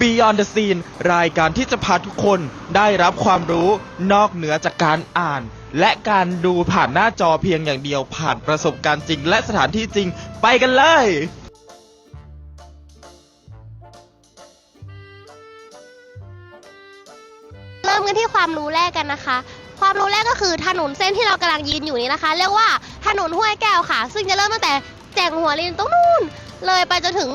Beyond the Scene รายการที่จะพาทุกคนได้รับความรู้นอกเหนือจากการอ่าน และการดูผ่านหน้าจอเพียงอย่างเดียวผ่านประสบการณ์จริง และสถานที่จริงไปกันเลย เริ่มกันที่ความรู้แรกกันนะคะ ความรู้แรกก็คือถนนเส้นที่เรากำลังยืนอยู่นี้นะคะ เรียกว่าถนนห้วยแก้วค่ะ ซึ่งจะเริ่มตั้งแต่แจ่งหัวลินตรงนู้นเลยไปจนถึง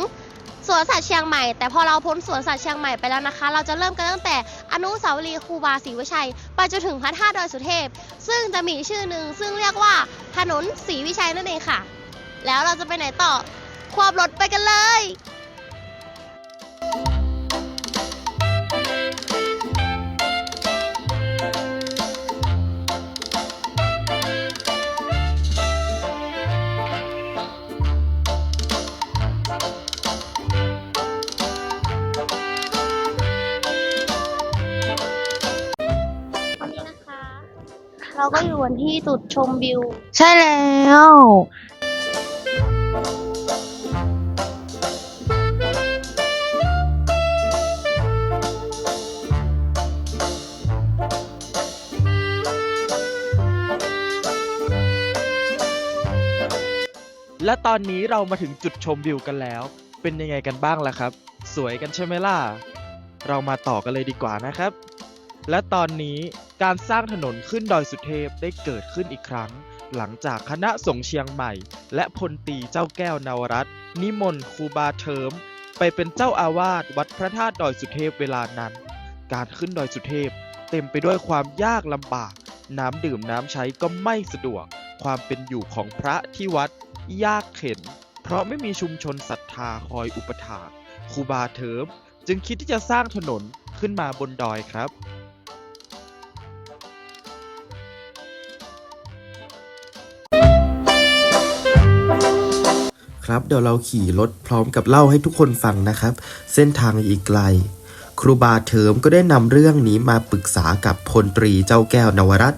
สวนสัตว์เชียงใหม่ แต่พอเราพ้นสวนสัตว์เชียงใหม่ไปแล้วนะคะ เราจะเริ่มกันตั้งแต่อนุสาวรีย์ครูบาศรีวิชัย ไปจนถึงพระธาตุดอยสุเทพ ซึ่งจะมีชื่อหนึ่งซึ่งเรียกว่าถนนศรีวิชัยนั่นเองค่ะ แล้วเราจะไปไหนต่อ ควบรถไปกันเลย เราก็อยู่กันที่จุดชมวิว ใช่แล้วและตอนนี้เรามาถึงจุดชมวิวกันแล้ว เป็นยังไงกันบ้างล่ะครับ สวยกันใช่ไหมล่ะ เรามาต่อกันเลยดีกว่านะครับ และตอนนี้ การสร้างถนนขึ้นดอยสุเทพได้เกิดขึ้นอีกครั้ง หลังจากคณะสงฆ์เชียงใหม่ และพลตีเจ้าแก้วนวรัตน์นิมนต์ครูบาเทิม ไปเป็นเจ้าอาวาสวัดพระธาตุดอยสุเทพเวลานั้น การขึ้นดอยสุเทพ เต็มไปด้วยความยากลำบาก น้ำดื่มน้ำใช้ก็ไม่สะดวก ความเป็นอยู่ของพระที่วัด ยากเข็น เพราะไม่มีชุมชนศรัทธาคอยอุปถากครูบาเทิม จึงคิดที่จะสร้างถนนขึ้นมาบนดอยครับ ครับเดี๋ยวเราขี่รถพร้อมกับเล่าให้ทุกคนฟังนะครับ เส้นทางอีกไกล ครูบาเทิมก็ได้นำเรื่องนี้มาปรึกษากับพลตรีเจ้าแก้วนวรัต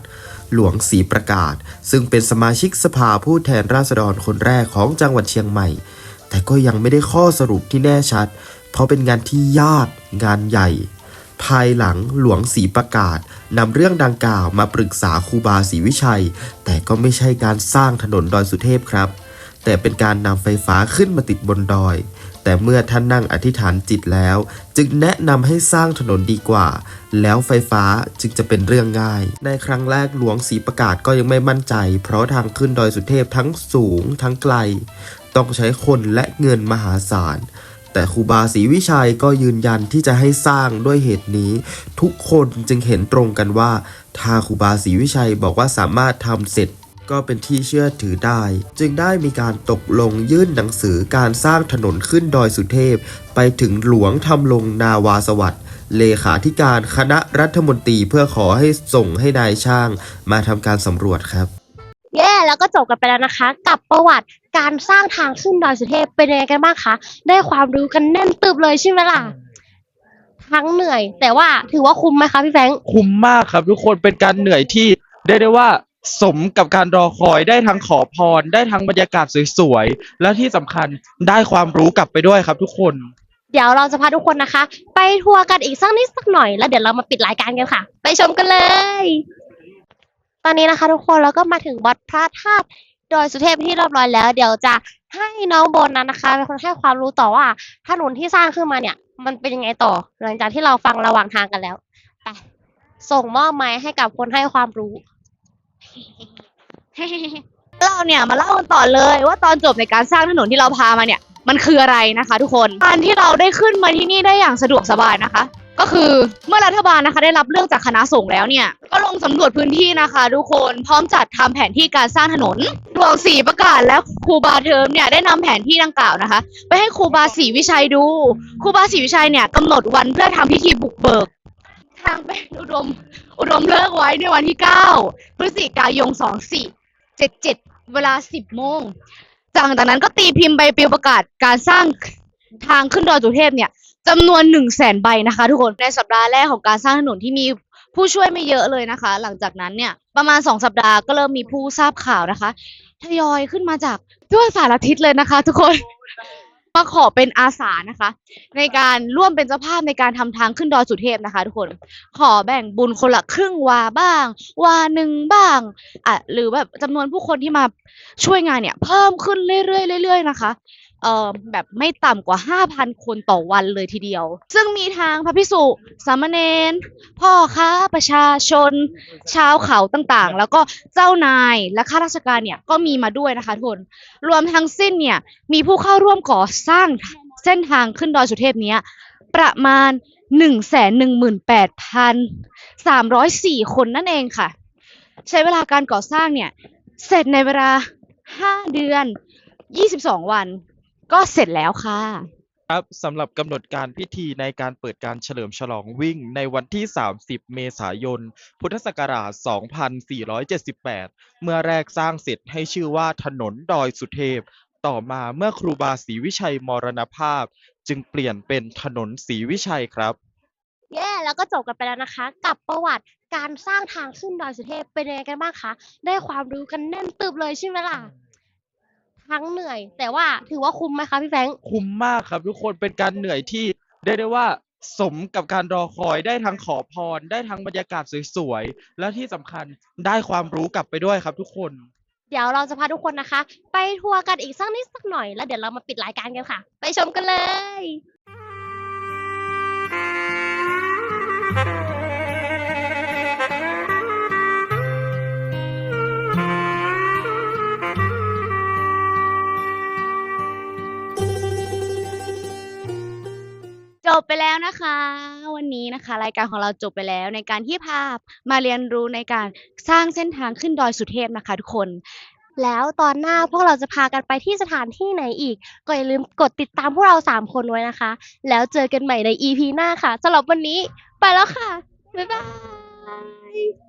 หลวงศรีประกาศ ซึ่งเป็นสมาชิกสภาผู้แทนราษฎรคนแรกของจังหวัดเชียงใหม่ แต่ก็ยังไม่ได้ข้อสรุปที่แน่ชัด เพราะเป็นงานที่ยากงานใหญ่ ภายหลังหลวงศรีประกาศนำเรื่องดังกล่าวมาปรึกษาครูบาศรีวิชัย แต่ก็ไม่ใช่การสร้างถนนดอยสุเทพครับ แต่เป็นการนำไฟฟ้าขึ้นมาติดบนดอย แต่เมื่อท่านนั่งอธิษฐานจิตแล้ว จึงแนะนำให้สร้างถนนดีกว่า แล้วไฟฟ้าจึงจะเป็นเรื่องง่าย ในครั้งแรกหลวงศรีประกาศก็ยังไม่มั่นใจ เพราะทางขึ้นดอยสุเทพทั้งสูงทั้งไกล ต้องใช้คนและเงินมหาศาลแต่ครูบาศรีวิชัยก็ยืนยันที่จะให้สร้างด้วยเหตุนี้ ทุกคนจึงเห็นตรงกันว่า ถ้าครูบาศรีวิชัยบอกว่าสามารถทำเสร็จ ก็เป็นที่เชื่อถือได้ จึงได้มีการตกลงยื่นหนังสือการสร้างถนนขึ้นดอยสุเทพ ไปถึงหลวงทำลงนาวาสวัสดิ์เลขาธิการคณะรัฐมนตรีเพื่อขอให้ส่งให้นายช่าง มาทำการสำรวจครับ เย้แล้วก็จบกันไปแล้วนะคะ กับประวัติการสร้างทางขึ้นดอยสุเทพเป็นยังไงกันบ้างคะได้ความรู้กันแน่นตึบเลยใช่ไหมล่ะทั้งเหนื่อย แต่ว่าถือว่าคุ้มไหมคะพี่แฟรงค์คุ้มมากครับทุกคนเป็นการเหนื่อยที่ได้ได้ว่า สมกับการรอคอยได้ทั้งขอพร ได้ทั้งบรรยากาศสวยๆ และที่สำคัญได้ความรู้กลับไปด้วยครับทุกคน เดี๋ยวเราจะพาทุกคนนะคะ ไปทัวร์กันอีกสักนิดสักหน่อยแล้วเดี๋ยวเรามาปิดรายการกันค่ะ ไปชมกันเลย ตอนนี้นะคะ ทุกคนเราก็มาถึงวัดพระธาตุดอยสุเทพที่เรียบร้อยแล้ว เดี๋ยวจะให้น้องโบนนั้นนะคะเป็นคนให้ความรู้ต่อว่าถนนที่สร้างขึ้นมาเนี่ย มันเป็นยังไงต่อ หลังจากที่เราฟังระหว่างทางกันแล้วไปส่งมอบไม้ให้กับคนให้ความรู้ เราเนี่ยมาเล่ากันต่อเลยว่าตอนจบในการสร้างถนนที่เราพามาเนี่ย มันคืออะไรนะคะ ทุกคนการที่เราได้ขึ้นมาที่นี่ได้อย่างสะดวกสบายนะคะ ก็คือเมื่อรัฐบาลนะคะ ได้รับเรื่องจากคณะสงฆ์แล้วเนี่ย ก็ลงสำรวจพื้นที่นะคะ ทุกคนพร้อมจัดทำแผนที่การสร้างถนนหลวงศรีประกาศและครูบาเทิมเนี่ยได้นำแผนที่ดังกล่าวนะคะ ไปให้ครูบาศรีวิชัยดูครูบาศรีวิชัยเนี่ยกำหนดวันเพื่อทำพิธีบุกเบิก ทางเป็นอุดม อุดมเลิกไว้ในวันที่ 9 พฤศจิกายน 2477 เวลา 10 โมง จากนั้นก็ตีพิมพ์ใบปลิวประกาศการสร้างทางขึ้นดอยสุเทพเนี่ยจำนวน 1 0 0 0 0แสนใบนะคะ ทุกคนในสัปดาห์แรกของการสร้างถนนที่มีผู้ช่วยไม่เยอะเลยนะคะ หลังจากนั้นเนี่ยประมาณ 2 สัปดาห์ก็เริ่มมีผู้ทราบข่าวนะคะทยอยขึ้นมาจากทั่วสารทิศเลยนะคะ ทุกคน มาขอเป็นอาสานะคะ ในการร่วมเป็นเจ้าภาพในการทำทางขึ้นดอยสุเทพนะคะ ทุกคนขอแบ่งบุญคนละครึ่งวาบ้างวาหนึ่งบ้างอะหรือแบบจำนวนผู้คนที่มาช่วยงานเนี่ย เพิ่มขึ้นเรื่อยๆเรื่อยๆนะคะเอ่อแบบไม่ต่ำกว่า 5,000 คนต่อวันเลยทีเดียว ซึ่งมีทางพระพิสุสามเณรพ่อค้าประชาชน ชาวเขาต่างๆ แล้วก็เจ้านายและข้าราชการเนี่ยก็มีมาด้วยนะคะทุกคน รวมทั้งสิ้นเนี่ยมีผู้เข้าร่วมก่อสร้างเส้นทางขึ้นดอยสุเทพเนี้ยประมาณ 118,304 คนนั่นเองค่ะ ใช้เวลาการก่อสร้างเนี่ยเสร็จในเวลา 5 เดือน 22 วัน ก็เสร็จแล้วค่ะ ครับสำหรับกำหนดการพิธีในการเปิดการเฉลิมฉลองวิ่งในวันที่ 30 เมษายน พุทธศักราช 2478 เมื่อแรกสร้างเสร็จให้ชื่อว่าถนนดอยสุเทพ ต่อมาเมื่อครูบาศรีวิชัยมรณภาพ จึงเปลี่ยนเป็นถนนศรีวิชัยครับ เย้ แล้วก็จบกันไปแล้วนะคะ กับประวัติการสร้างทางขึ้นดอยสุเทพเป็นยังไงกันบ้างคะ ได้ความรู้กันแน่นตึบเลยใช่ไหมล่ะ ทั้งเหนื่อย แต่ว่าถือว่าคุ้มไหมคะพี่แฟรงค์คุ้มมากครับ ทุกคนเป็นการเหนื่อยที่ได้ได้ว่าสมกับการรอคอยได้ทั้งขอพร ได้ทั้งบรรยากาศสวยๆ และที่สำคัญได้ความรู้กลับไปด้วยครับทุกคน เดี๋ยวเราจะพาทุกคนนะคะ ไปทัวร์กันอีกสักนิดสักหน่อยแล้วเดี๋ยวเรามาปิดรายการกันค่ะ ไปชมกันเลย บไปแล้วนะคะ วันนี้นะคะ รายการของเราจบไปแล้วในการที่พามาเรียนรู้ในการสร้างเส้นทางขึ้นดอยสุเทพนะคะ ทุกคน แล้วตอนหน้าพวกเราจะพากันไปที่สถานที่ไหนอีก ก็อย่าลืมกดติดตามพวกเราสามคนไว้นะคะ แล้วเจอกันใหม่ใน EP หน้าค่ะสำหรับวันนี้ไปแล้วค่ะ บ๊ายบาย